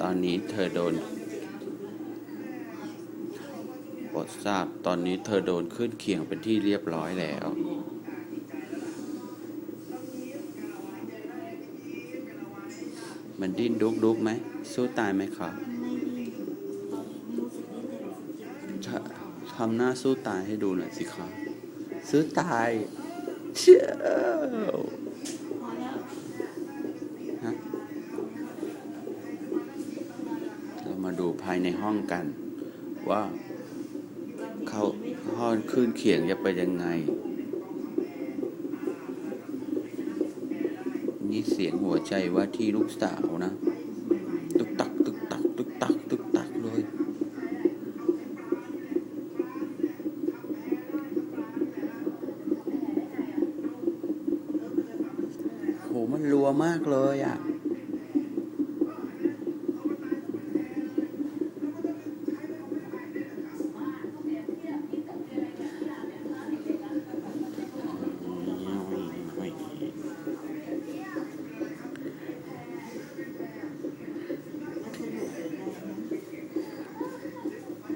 ตอนนี้เธอโดนโปรดทราบตอนนี้เธอโดนขึ้นเคียงเป็นที่เรียบร้อยแล้วมันดิ้นดุกดุกไหม สู้ตายไหมครับทำหน้าสู้ตายให้ดูหน่อยสิครับ สู้ตายเชี่ยว ดูภายในห้องกัน ว่าเขาห้องขึ้นเขียงจะเป็นยังไง นี่เสียงหัวใจว่าที่ลูกสาวนะตึกตักตึกตักตึกตักตึกตักเลยโหมันรัวมากเลยอะ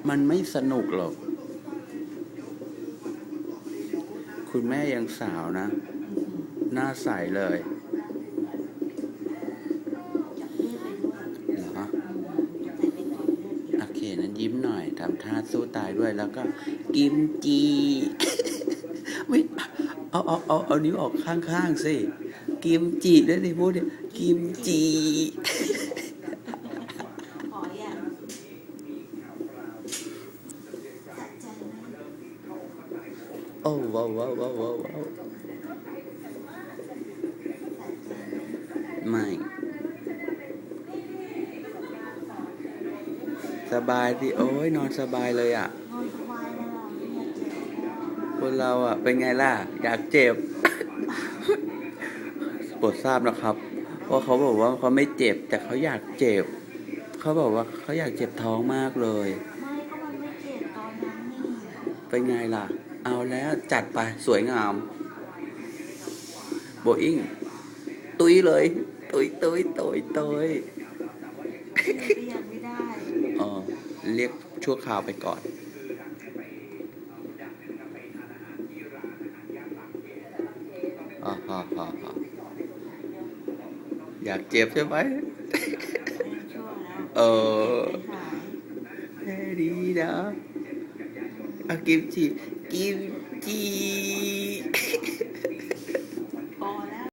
มันไม่สนุกหรอก คุณแม่ยังสาวนะ หน้าใสเลยเดไปด้วยเหรอจะโอเคนั้นยิ้มหน่อยทำท่าสู้ตายด้วยแล้วก็ กิมจีไม่เอาเอาเอาเอานิ้วออกข้างๆสิ กิมจีด้วยดิพูดดิกิมจี ขออย่างสะใจไหม โอ้ว้าวว้าวว้าวว้าวว้าวสะใจไหมไม่สบายดิโอ้ยนอนสบายเลยอะนอนสบายแล้วล่ะไม่อยากเจ็บแล้วคนเราอะ เป็นไงล่ะ อยากเจ็บโปรดทราบนะครับว่าเขาบอกว่าเขาไม่เจ็บ แต่เขาอยากเจ็บ เขาบอกว่าเขาอยากเจ็บท้องมากเลย ไม่ก็มันไม่เจ็บตอนนั้นนี่เป็นไงล่ะ เอาแล้วจัดไปสวยงาม โบอิงตุยเลย ตุยตุยตุยตุยเจ็บก็ยังไม่ได้เออเรียกชั่วคราวไปก่อนอ่าฮะฮะฮะอยากเจ็บใช่ไหมชั่วแล้วเออหายเฮ้ดีนะเอากิมจิ Evie.